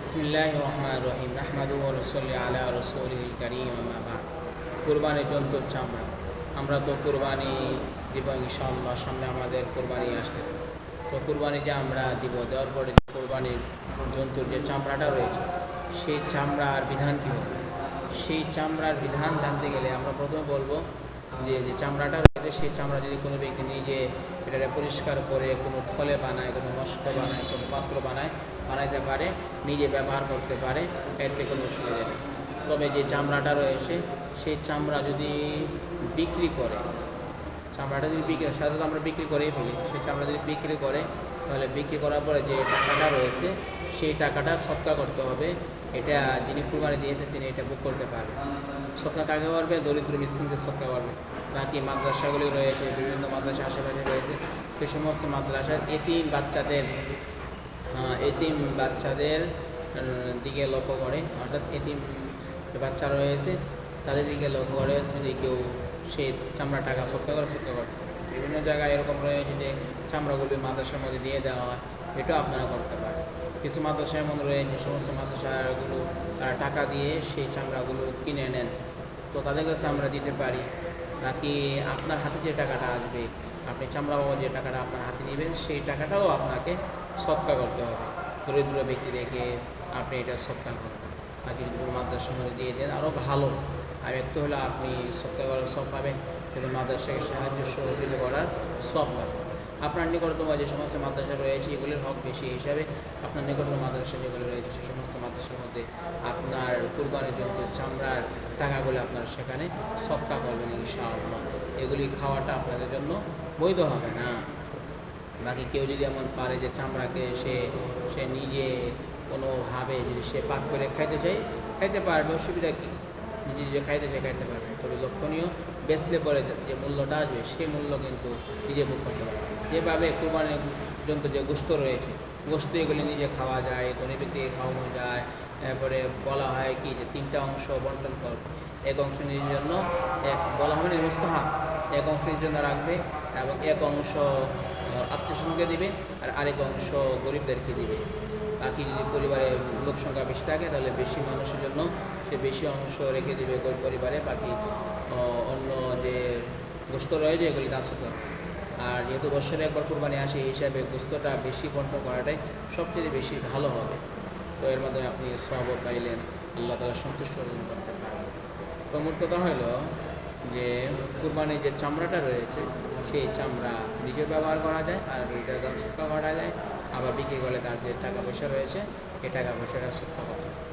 বিসমিল্লাহ রহমান রহিম আহমদু রসল্লি আলা রসুল করিম কোরবানি জন্তুর চামড়া। আমরা তো কোরবানি দিব ইনশাআল্লাহ, সামনে আমাদের কোরবানি আসতেছে। তো কোরবানি যে আমরা দিব, দেওয়ার পরে কোরবানির জন্তুর যে চামড়াটা রয়েছে, সেই চামড়ার বিধান কী হবে? সেই চামড়ার বিধান জানতে গেলে আমরা প্রথমে বলব যে যে চামড়াটা রয়েছে, সেই চামড়া যদি কোনো ব্যক্তি নিজে এটাকে পরিষ্কার করে, কোনো থলে বানায়, কোনো মস্ক বানায়, কোনো পাত্র বানায়, বানাইতে পারে, নিজে ব্যবহার করতে পারে, এতে কোনো অসুবিধা নেই। তবে যে চামড়াটা রয়েছে, সেই চামড়া যদি বিক্রি করে চামড়াটা যদি বিক্রি সাধারণত আমরা বিক্রি করেই ফেলি। সেই চামড়া যদি বিক্রি করে, তাহলে বিক্রি করার পরে যে টাকাটা রয়েছে, সেই টাকাটা সৎকা করতে হবে। এটা যিনি কুরবানি দিয়েছে তিনি এটা বুক করতে পারবেন। সৎকা কাকে পারবে দরিদ্র মিসকিনদের সৎকা পারবে বাকি মাদ্রাসাগুলি রয়েছে, বিভিন্ন মাদ্রাসা আশেপাশে রয়েছে, সে সমস্ত মাদ্রাসার এতিম বাচ্চাদের এতিম বাচ্চাদের দিকে লক্ষ্য করে। অর্থাৎ এতিম বাচ্চা রয়েছে, তাদের দিকে লক্ষ্য করে যদি কেউ সেই চামড়া টাকা সৎকা করে সৎকা করতে। বিভিন্ন জায়গায় এরকম রয়েছে যে চামড়াগুলি মাদ্রাসার মধ্যে দিয়ে দেওয়া হয়, এটাও আপনারা করতে পারেন। কিছু মাদ্রাসা এমন রয়েছে, সমস্ত মাদ্রাসাগুলো তারা টাকা দিয়ে সেই চামড়াগুলো কিনে নেন। তো তাদের কাছে আমরা দিতে পারি, নাকি আপনার হাতে যে টাকাটা আসবে, আপনি চামড়া বাবা যে টাকাটা আপনার হাতে নেবেন, সেই টাকাটাও আপনাকে সৎকা করতে হবে। দরিদ্র ব্যক্তি দেখে আপনি এটা সৎকা করবেন যদি কোনো মাদ্রাসার মধ্যে দিয়ে দেন, আরও ভালো। আর একটু হলে আপনি সৎকা করার সব পাবেন, কিন্তু মাদ্রাসাকে সাহায্য সহযোগিতা করার সব পাবেন। আপনার নিকটতম যে সমস্ত মাদ্রাসা রয়েছে, এগুলির হক বেশি হিসাবে আপনার নিকটতম মাদ্রাসা যেগুলো রয়েছে, সে সমস্ত মাদ্রাসার মধ্যে আপনার কুরবানির জন্য চামড়ার টাকাগুলো আপনার সেখানে সৎকা করবেন ইনশাআল্লাহ। এগুলি খাওয়াটা আপনাদের জন্য বৈধ হবে না। বাকি কেউ যদি এমন পারে যে চামড়াকে সে সে নিজে কোনোভাবে যদি সে পাক করে খাইতে চায়, খাইতে পারবে, অসুবিধা কী? নিজে নিজে খাইতে চায় খাইতে পারবে, তবে লক্ষণীয় বেচলে পরে যে- মূল্যটা আসবে, সেই মূল্য কিন্তু নিজে বুক করতে পারবে। যেভাবে কোরবানির জন্য যে গোস্ত রয়েছে গোস্ত এগুলি নিজে খাওয়া যায় ধনী ব্যক্তিকে খাওয়ানো যায়, তারপরে বলা হয় কি যে তিনটা অংশ বন্টন করবে এক অংশ নিজের জন্য, এক বলা হবে না মুস্তাহাব, এক অংশ নিজের জন্য রাখবে, এবং এক অংশ আত্মীয় দিবে, আর আরেক অংশ গরিবদেরকে দিবে। বাকি যদি পরিবারে লোক সংখ্যা বেশি থাকে, তাহলে বেশি মানুষের জন্য সে বেশি অংশ রেখে দেবে পরিবারে, বাকি অন্য যে গোস্ত রয়েছে এগুলি দান সাথে। আর যেহেতু বছরে একবার কোরবানি আসে, এই হিসাবে গোস্তটা বেশি বন্টন করাটাই সবচেয়ে বেশি ভালো হবে। তো এর মাধ্যমে আপনি সব পাইলেন, আল্লাহ তালা সন্তুষ্ট অর্জন করতে পারবেন তো কথা হলো যে, কুরবানির যে চামড়াটা রয়েছে, সেই চামড়া নিজে ব্যবহার করা যায়, আর এটা সুক্কা করা যায়। আবার বিক্রি করলে তার যে টাকা পয়সা রয়েছে এই টাকা পয়সাটা শিক্ষা করতে।